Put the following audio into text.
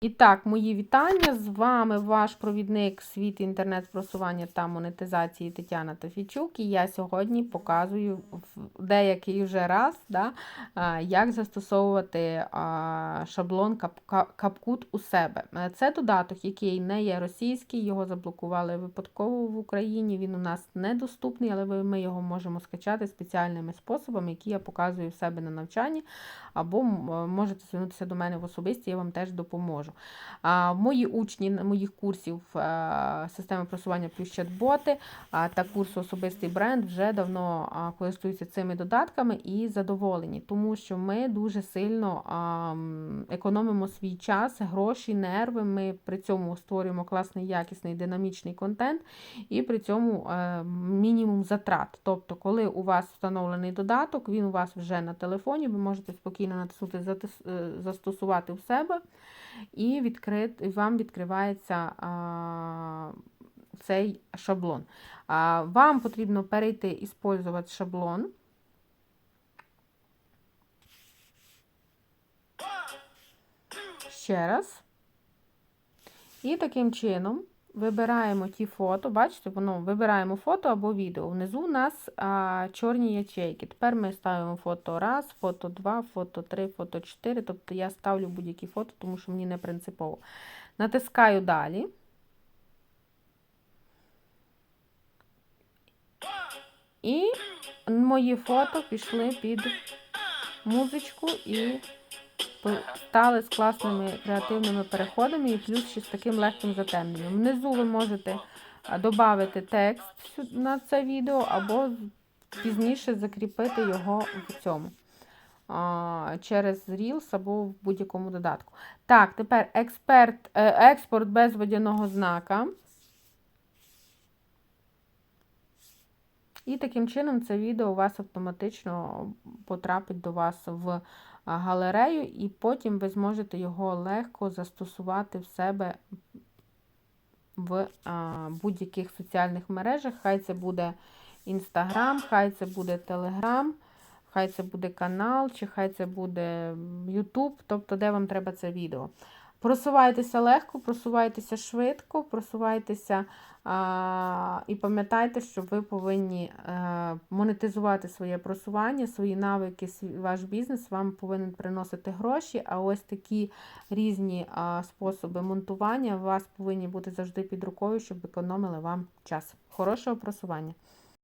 І так, мої вітання. З вами ваш провідник світ інтернет-просування та монетизації Тетяна Тофічук. І я сьогодні показую в деякий вже раз, да, як застосовувати шаблон Кап- CapCut у себе. Е, Це додаток, який не є російський, його заблокували випадково в Україні. Він у нас недоступний, але ми його можемо скачати спеціальними способами, які я показую в себе на навчанні, або можете звернутися до мене в особисті, я вам теж допоможу. А, Мої учні моїх курсів е, системи просування плюс чат-боти та курсу особистий бренд вже давно користуються цими додатками і задоволені, тому що ми дуже сильно економимо свій час, гроші, нерви. Ми при цьому створюємо класний, якісний, динамічний контент і при цьому е, мінімум затрат. Тобто, коли у вас встановлений додаток, він у вас вже на телефоні, ви можете спокійно натиснути е, застосувати в себе і відкрит, вам відкривається а, цей шаблон. А, вам потрібно перейти і спользувати шаблон. Ще раз. І таким чином вибираємо ті фото. Бачите, воно вибираємо фото або відео. Внизу у нас а, чорні ячейки. Тепер ми ставимо фото раз, фото 2, фото 3, фото 4. Тобто я ставлю будь-які фото, тому що мені не принципово. Натискаю далі. І мої фото пішли під музичку і стали з класними креативними переходами і плюс ще з таким легким затемненням. Внизу ви можете додати текст на це відео або пізніше закріпити його в цьому через Reels або в будь-якому додатку. Так, тепер експерт, е, експорт без водяного знака. І таким чином це відео у вас автоматично потрапить до вас в галерею, і потім ви зможете його легко застосувати в себе в будь-яких соціальних мережах. Хай це буде Інстаграм, хай це буде Телеграм, хай це буде канал, чи хай це буде Ютуб, тобто де вам треба це відео. Просувайтеся легко, просувайтеся швидко, просувайтеся а, і пам'ятайте, що ви повинні е, монетизувати своє просування, свої навики, свій, ваш бізнес вам повинен приносити гроші. А ось такі різні а, способи монтування у вас повинні бути завжди під рукою, щоб економили вам час. Хорошого просування!